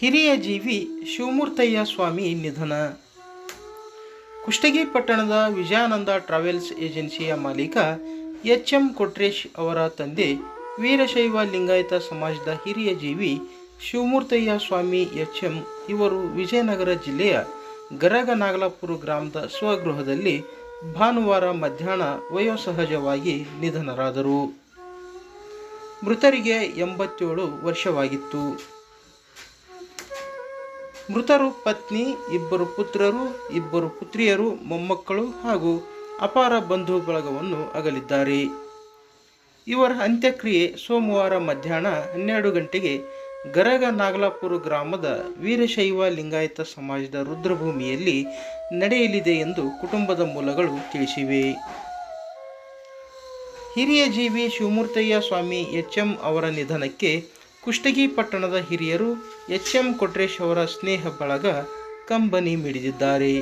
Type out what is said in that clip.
ಹಿರಿಯ ಜೀವಿ ಶಿವಮೂರ್ತಯ್ಯ ಸ್ವಾಮಿ ನಿಧನ. ಕುಷ್ಟಗಿ ಪಟ್ಟಣದ ವಿಜಯಾನಂದ ಟ್ರಾವೆಲ್ಸ್ ಏಜೆನ್ಸಿಯ ಮಾಲೀಕ ಎಚ್ ಎಂ ಕೊಟ್ರೇಶ್ ಅವರ ತಂದೆ ವೀರಶೈವ ಲಿಂಗಾಯತ ಸಮಾಜದ ಹಿರಿಯ ಜೀವಿ ಶಿವಮೂರ್ತಯ್ಯ ಸ್ವಾಮಿ ಎಚ್ ಎಂ ಇವರು ವಿಜಯನಗರ ಜಿಲ್ಲೆಯ ಗರಗ ನಾಗಲಾಪುರ ಗ್ರಾಮದ ಸ್ವಗೃಹದಲ್ಲಿ ಭಾನುವಾರ ಮಧ್ಯಾಹ್ನ ವಯೋಸಹಜವಾಗಿ ನಿಧನರಾದರು. ಮೃತರಿಗೆ ಎಂಬತ್ತೇಳು ವರ್ಷವಾಗಿತ್ತು. ಮೃತರು ಪತ್ನಿ, ಇಬ್ಬರು ಪುತ್ರರು, ಇಬ್ಬರು ಪುತ್ರಿಯರು, ಮೊಮ್ಮಕ್ಕಳು ಹಾಗೂ ಅಪಾರ ಬಂಧು ಬಳಗವನ್ನು ಅಗಲಿದ್ದಾರೆ. ಇವರ ಅಂತ್ಯಕ್ರಿಯೆ ಸೋಮವಾರ ಮಧ್ಯಾಹ್ನ ಹನ್ನೆರಡು ಗಂಟೆಗೆ ಗರಗ ನಾಗಲಾಪುರ ಗ್ರಾಮದ ವೀರಶೈವ ಲಿಂಗಾಯತ ಸಮಾಜದ ರುದ್ರಭೂಮಿಯಲ್ಲಿ ನಡೆಯಲಿದೆ ಎಂದು ಕುಟುಂಬದ ಮೂಲಗಳು ತಿಳಿಸಿವೆ. ಹಿರಿಯ ಜೀವಿ ಶಿವಮೂರ್ತಯ್ಯ ಸ್ವಾಮಿ ಎಚ್ ಎಂ ಅವರ ನಿಧನಕ್ಕೆ ಕುಷ್ಟಗಿ ಪಟ್ಟಣದ ಹಿರಿಯರು ಎಚ್ ಎಂ ಕೊಟ್ರೇಶ್ ಅವರ ಸ್ನೇಹ ಬಳಗ ಕಂಬನಿ ಮಿಡಿದಿದ್ದಾರೆ.